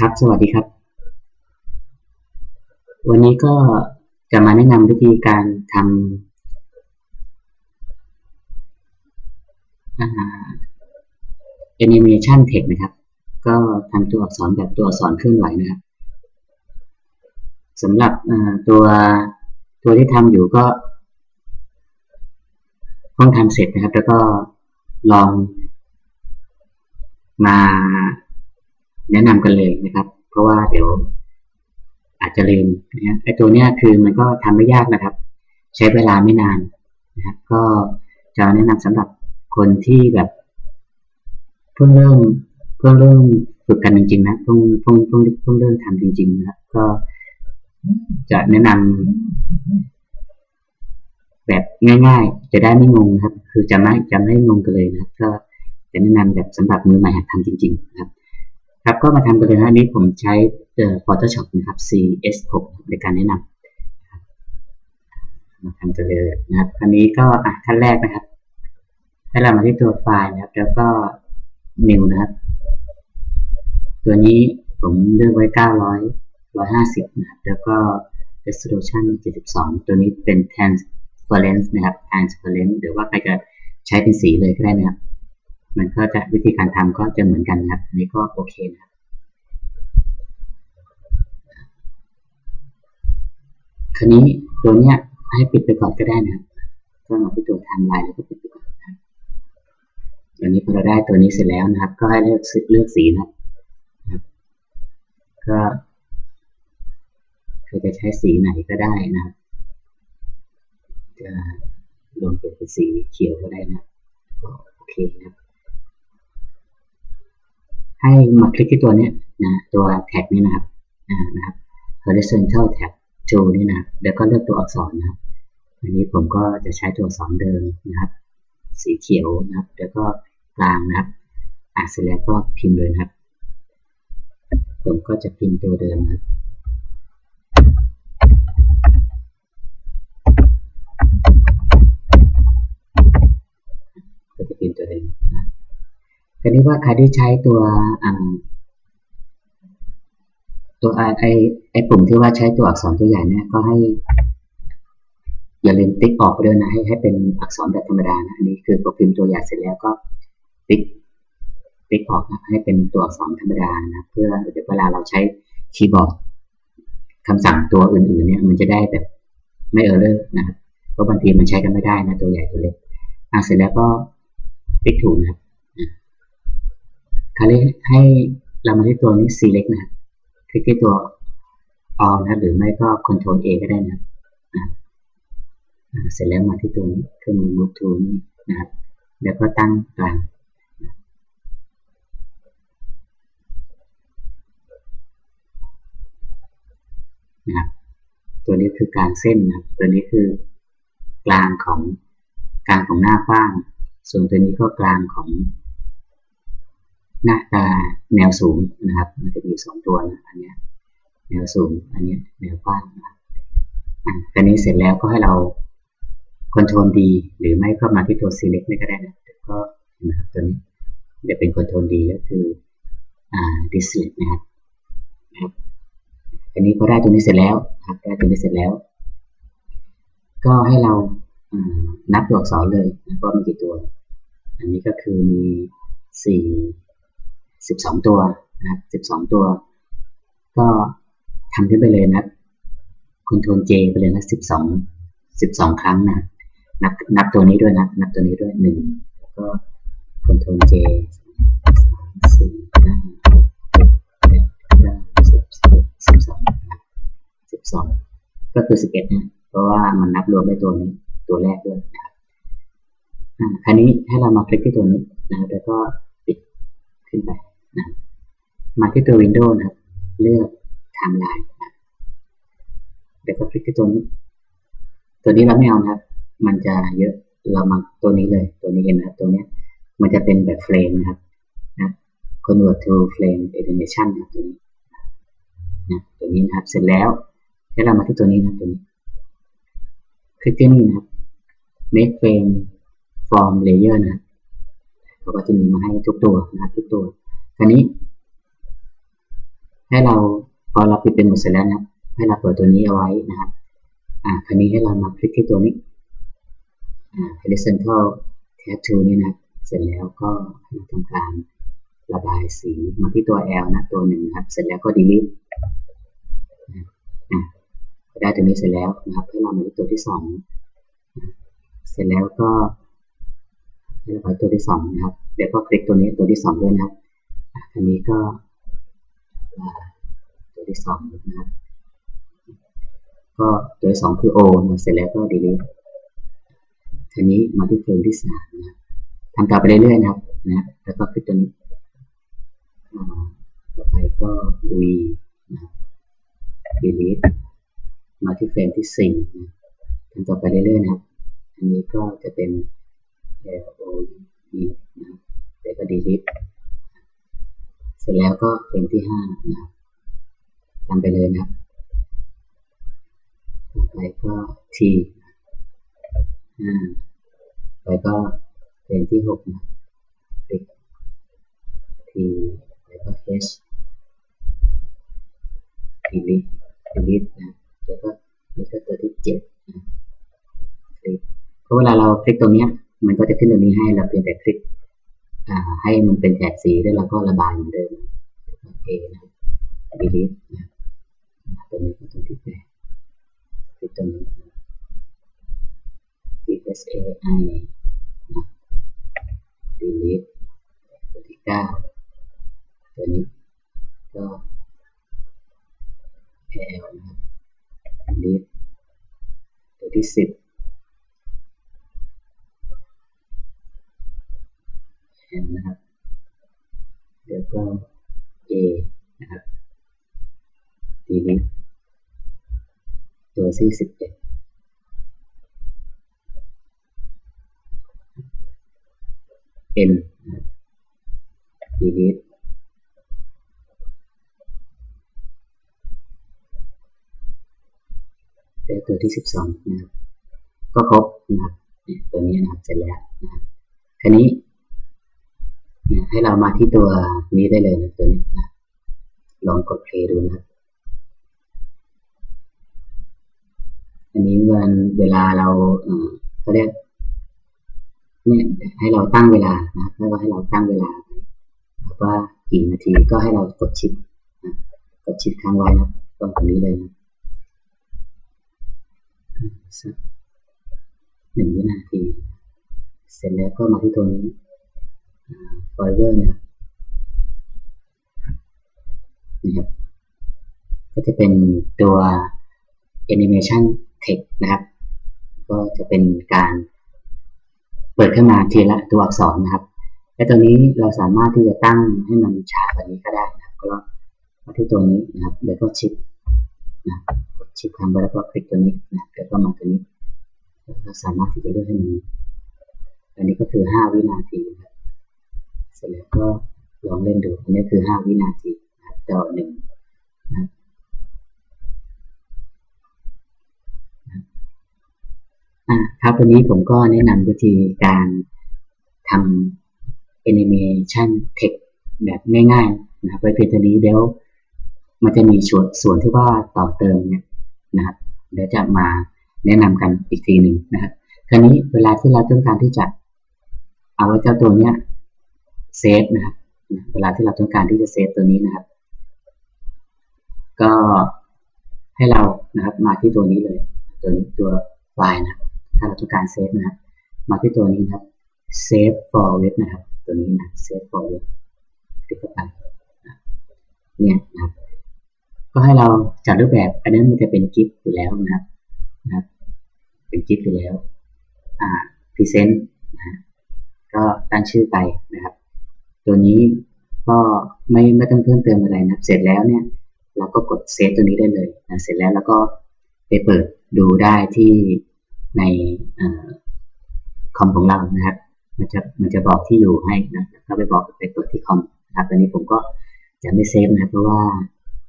ครับ สวัสดีครับ วันนี้ก็จะมาแนะนำวิธีการทำ animation text นะครับ ก็ทำตัวอักษรแบบตัวอักษรเคลื่อนไหวนะครับสำหรับตัวตัวที่ทำอยู่ก็เพิ่งทำเสร็จนะครับ แล้วก็ลองมา แนะนำกันเลยนะครับ เพราะว่าเดี๋ยวอาจจะลืมนะไอ้ตัวเนี้ยคือมันก็ทำไม่ยากนะครับ ใช้เวลาไม่นานนะครับ ก็จะแนะนำสำหรับคนที่แบบเพิ่งเริ่มเพิ่งเริ่มฝึกกันจริงๆนะเพิ่งเพิ่งเพิ่งเพิ่งเริ่มทำจริง ๆ นะครับ ก็จะแนะนำแบบง่าย ๆ จะได้ไม่งงครับ คือจะไม่จะไม่งงกันเลยนะครับก็จะแนะนำแบบสำหรับมือใหม่หัดทำจริงๆนะครับ ครับก็มาทำกันเลยนะนี้ผมใช้เอ่อ Photoshop นะครับ CS6 ในการแนะนำมาทำกันเลยนะครับคราวนี้ก็อะขั้นแรกนะครับ ให้เรามาที่ตัวไฟล์นะครับ แล้วก็ New นะครับ ตัวนี้ผมเลือกไว้ 900 150 นะครับ แล้วก็ resolution 72 ตัวนี้เป็น transparent นะครับ transparent หรือว่าใครจะใช้เป็นสีเลยก็ได้นะครับ มันก็จะวิธีการทำก็จะเหมือนกันครับนี้ก็โอเคนะครับคราวนี้ตัวเนี้ยให้ปิดไปก่อนก็ได้นะครับก็มาที่ตัวไทม์ไลน์แล้วก็ปิดไปก่อนนะครับตัวนี้พอเราได้ตัวนี้เสร็จแล้วนะครับ ก็ให้เลือกเลือกสีนะครับ ก็คือจะใช้สีไหนก็ได้นะครับจะรวมเป็นสีเขียวก็ได้นะโอเคนะครับ ให้มาคลิกที่ตัวนี้นะตัวแท็กนี้นะครับนะครับ horizontal tab จูนี่นะแล้วก็เลือกตัวอักษรนะครับอันนี้ผมก็จะใช้ตัวอักษรเดิมนะครับ สีเขียวนะครับ แล้วก็กลางนะครับอะเสร็จแล้วก็พิมพ์เลยนะครับ ผมก็จะพิมพ์ตัวเดิมนะครับ คราวนี้ว่าใครที่ใช้ตัวตัวไอไอปุ่มที่ว่าใช้ตัวอักษรตัวใหญ่เนี่ยก็ให้อย่าลืมติ๊กออกไปด้วยนะให้ให้เป็นอักษรแบบธรรมดานะอันนี้คือพอพิมพ์ตัวใหญ่เสร็จแล้วก็ติ๊กติ๊กออกนะให้เป็นตัวอักษรธรรมดานะเพื่อเดี๋ยวเวลาเราใช้คีย์บอร์ดคำสั่งตัวอื่นๆ เนี่ยมันจะได้แบบไม่เออร์เลอร์นะครับเพราะบางทีมันใช้กันไม่ได้นะตัวใหญ่ตัวเล็กอะเสร็จแล้วก็ติ๊กถูกนะครับ คราวนี้ให้เรามาที่ตัวนี้ select นะครับคลิกที่ตัว all นะหรือไม่ก็ control A ก็ได้นะนะเสร็จแล้วมาที่ตัวนี้เครื่องมือ move to นี่นะครับแล้วก็ตั้งกลางนะครับตัวนี้คือการเส้นนะครับตัวนี้คือกลางของกลางของหน้ากว้าง ส่วนตัวนี้ก็กลางของ หน้าตาแนวสูงนะครับ มันจะมีสองตัวนะอันนี้แนวสูง อันนี้แนวกว้างนะครับอะตอนนี้เสร็จแล้วก็ให้เราคอนโทรลดีหรือไม่ก็มาที่ตัว select นี่ก็ได้นะก็นะครับตัวนี้จะเป็นคอนโทรลดีก็คืออ่า display นะครับนะครับอันนี้พอได้ตัวนี้เสร็จแล้วครับได้ตัวนี้เสร็จแล้ว ก็ให้เรานับตัวอักษรเลยนะว่ามีกี่ตัว อันนี้ก็คือมีสี่ สิบสองตัวนะครับสิบสองตัว ก็ทำขึ้นไปเลยนะคอนโทรล J ไปเลยนะสิบสองสิบสองครั้งนะนับนับตัวนี้ด้วยนะนับตัวนี้ด้วยหนึ่งแล้วก็คอนโทรล J สามสี่ห้าหกเจ็ดแปดเก้าสิบสิบสิบสองสิบสองก็คือสิบเอ็ดนะเพราะว่ามันนับรวมได้ตัวนี้ตัวแรกด้วยนะครับคราวนี้ให้เรามาคลิกที่ตัวนี้นะครับแล้วก็ปิดขึ้นไป นะมาที่ตัว Windows นะครับเลือก Timeline นะเดี๋ยวก็คลิกที่ตัวนี้ ตัวนี้เราไม่เอานะครับ มันจะเยอะเรามาตัวนี้เลย ตัวนี้เห็นไหมครับตัวนี้มันจะเป็นแบบเฟรมนะครับนะ convert to frame animation นะครับตัวนี้นะตัวนี้นะครับ เสร็จแล้วให้เรามาที่ตัวนี้นะตัวนี้คลิกที่นี่นะครับ make frame from layer นะเขาก็จะมีมาให้ทุกตัวนะครับทุกตัว คราวนี้ ให้เราพอเราปิดเป็นหมดเสร็จแล้วนะให้เราเปิดตัวนี้เอาไว้นะครับ อ่าคราวนี้ให้เรามาคลิกที่ตัวนี้อ่า horizontal tattoo นี่นะ เสร็จแล้วก็ให้เราทำการระบายสีมาที่ตัว L นะตัวหนึ่งครับ เสร็จแล้วก็ delete อ่าได้ตัวนี้เสร็จแล้วนะครับให้เรามาที่ตัวที่สองเสร็จแล้วก็ให้เราไปตัวที่สองนะครับ เดี๋ยวก็คลิกตัวนี้ตัวที่สองด้วยนะครับ อันนี้ก็ตัวที่สองนะครับ ก็ตัวที่สองคือ O นะเสร็จแล้วก็ delete ทีนี้มาที่เฟรมที่สามนะครับทำต่อไปเรื่อยๆนะครับนะแล้วก็คลิกตัวนี้ต่อไปก็ V นะครับ delete มาที่เฟรมที่สี่นะทำต่อไปเรื่อยๆนะครับ อันนี้ก็จะเป็น L O E นะครับแล้วก็ delete เสร็จแล้วก็เฟรมที่ห้านะครับทำไปเลยนะครับต่อไปก็ T ห้าไปก็เฟรมที่หกนะคลิก T แล้วก็ H delete delete นะแล้วก็นี่ก็ตัวที่เจ็ดนะคลิกเพราะเวลาเราคลิกตรงนี้มันก็จะขึ้นตรงนี้ให้เราเพียงแต่คลิก ให้มันเป็นแถบสีแล้วเราก็ระบายเหมือนเดิมโอเคนะ delete นะตัวนี้ก็ตัวที่แปดคลิกตรงนี้ T S A I นะ delete ตัวที่เก้าตัวนี้ก็ L นะครับลบตัวที่สิบ N นะครับ ก็ A นะครับ delete ตัวที่สิบเอ็ด N นะครับ delete เป็นตัวที่สิบสองนะครับก็ครบนะครับตัวนี้นะครับเสร็จแล้วนะครับคราวนี้ นะให้เรามาที่ตัวนี้ได้เลยนะตัวนี้นะลองกดเพลย์ดูนะครับ อันนี้วันเวลาเราเอ่อเรียกเนี่ยให้เราตั้งเวลานะแล้วก็ให้เราตั้งเวลาว่ากี่นาทีก็ให้เรากดชิปนะกดชิปค้างไว้นะตรงตรงนี้เลยนะหนึ่งวินาที เสร็จแล้วก็มาที่ตัวนี้ ไฟเบอร์นะครับนะครับก็จะเป็นตัว Animation Text นะครับ ก็จะเป็นการเปิดขึ้นมาทีละตัวอักษรนะครับและตัวนี้เราสามารถที่จะตั้งให้มันช้ากว่านี้ก็ได้นะครับ ก็มาที่ตัวนี้นะครับแล้วก็ชิปนะกดชิปค้งไว้แล้วก็คลิกตัวนี้นะแล้วก็มาตัวนี้เราสามารถที่จะเลือกให้มัน อันนี้ก็คือ 5 วินาทีนะครับ สร็จแล้วก็ลองเล่นดูอันนี้คือ 5 วินาทีนะครับต่อหนึ่งนะครับครับวันนี้ผมก็แนะนำวิธีการทำ Animation Text แบบง่ายๆนะครับไว้เพียงเท่านี้เดี๋ยวมันจะมีส่วนส่วนที่ว่าต่อเติมเนี่ยนะครับเดี๋ยวจะมาแนะนำกันอีกทีหนึ่งนะครับคราวนี้เวลาที่เราต้องการที่จะเอาไว้เจ้าตัวเนี้ย เซฟนะครับเวลาที่เราต้องการที่จะเซฟตัวนี้นะครับ ก็ให้เรานะครับมาที่ตัวนี้เลย ตัวนี้ตัวไฟล์นะถ้าเราต้องการเซฟนะครับมาที่ตัวนี้ครับ save for web นะครับ ตัวนี้นะ save for web คลิกเข้าไปเนี่ยนะครับก็ให้เราจัดรูปแบบ อันนี้มันจะเป็นกิฟต์อยู่แล้วนะครับนะครับ เป็นกิฟต์อยู่แล้วอ่า present นะก็ตั้งชื่อไปนะครับ ตัวนี้ก็ไม่ไม่ต้องเพิ่มเติมอะไรนะ เสร็จแล้วเนี่ย เราก็กดเซฟตัวนี้ได้เลยนะเสร็จแล้วแล้วก็ไปเปิดดูได้ที่ในคอมของเรานะครับ มันจะมันจะบอกที่อยู่ให้นะก็ไปบอกไปเปิดที่คอมนะครับตัวนี้ผมก็จะไม่เซฟนะเพราะว่า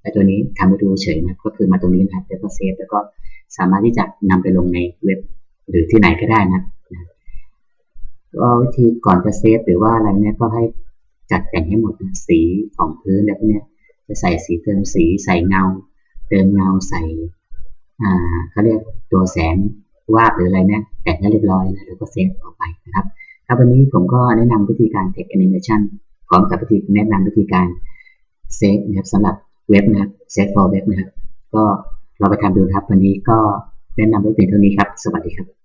ไอ้ตัวนี้ทำไปดูเฉยนะก็คือมาตรงนี้นะครับแล้วก็เซฟแล้วก็สามารถที่จะนำไปลงในเว็บหรือที่ไหนก็ได้นะก็วิธีก่อนจะเซฟหรือว่าอะไรเนี่ยก็ให้ จัดแต่งให้หมดนะสีของพื้นอะไรพวกนี้จะใส่สีเติมสีใส่เงา เติมเงาใส่อ่าเขาเรียกตัวแสงวาดหรืออะไรเนี่ยแต่งให้เรียบร้อยแล้วก็เซฟออกไปนะครับครับวันนี้ผมก็แนะนำวิธีการ Text Animation พร้อมกับวิธีแนะนำวิธีการเซฟนะครับสำหรับเว็บนะครับเซฟ for เว็บนะครับก็เราไปทำดูครับ วันนี้ก็แนะนำไว้เพียงเท่านี้ครับ สวัสดีครับ